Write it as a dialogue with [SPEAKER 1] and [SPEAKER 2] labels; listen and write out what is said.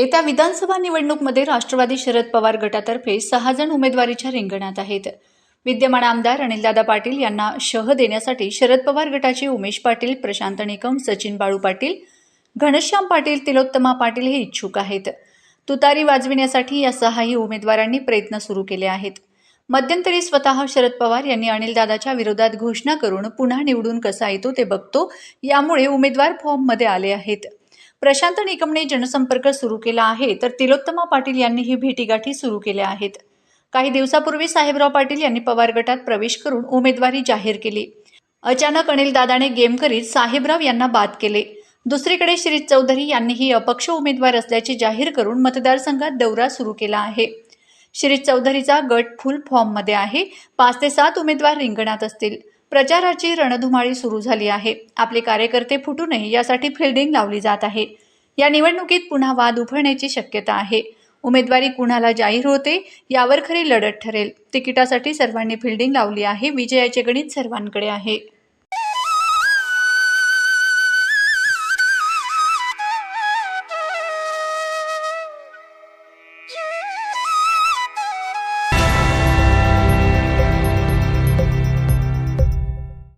[SPEAKER 1] येत्या विधानसभा निवडणूकमध्ये राष्ट्रवादी शरद पवार गटातर्फे सहा जण उमेदवारीच्या रिंगणात आहेत. विद्यमान आमदार अनिलदादा पाटील यांना शह देण्यासाठी शरद पवार गटाचे उमेश पाटील प्रशांत निकम सचिन बाळू पाटील घनश्याम पाटील तिलोत्तमा पाटील हे इच्छुक आहेत. तुतारी वाजविण्यासाठी या सहाही उमेदवारांनी प्रयत्न सुरू केले आहेत. मध्यंतरी स्वतः शरद पवार यांनी अनिलदादाच्या विरोधात घोषणा करून पुन्हा निवडून कसा येतो ते बघतो यामुळे उमेदवार फॉर्ममध्ये आले आहेत. प्रशांत निकमने जनसंपर्क सुरू केला आहे तर तिलोत्तमा पाटील यांनीही भेटीगाठी सुरू केल्या आहेत. काही दिवसापूर्वी साहेबराव पाटील यांनी पवार गटात प्रवेश करून उमेदवारी जाहीर केली. अचानक अनिल दादाने गेम करीत साहेबराव यांना बाद केले. दुसरीकडे श्री चौधरी यांनीही अपक्ष उमेदवार असल्याचे जाहीर करून मतदारसंघात दौरा सुरू केला आहे. श्री चौधरीचा गट फुल फॉर्ममध्ये आहे. पाच ते सात उमेदवार रिंगणात असतील. प्रचाराची रणधुमाळी सुरू झाली आहे. आपले कार्यकर्ते फुटू नये यासाठी फिल्डिंग लावली जात आहे. या निवडणुकीत पुन्हा वाद उफळण्याची शक्यता आहे. उमेदवारी कुणाला जाहीर होते यावर खरी लढत ठरेल. तिकिटासाठी सर्वांनी फिल्डिंग लावली आहे. विजयाचे गणित सर्वांकडे आहे.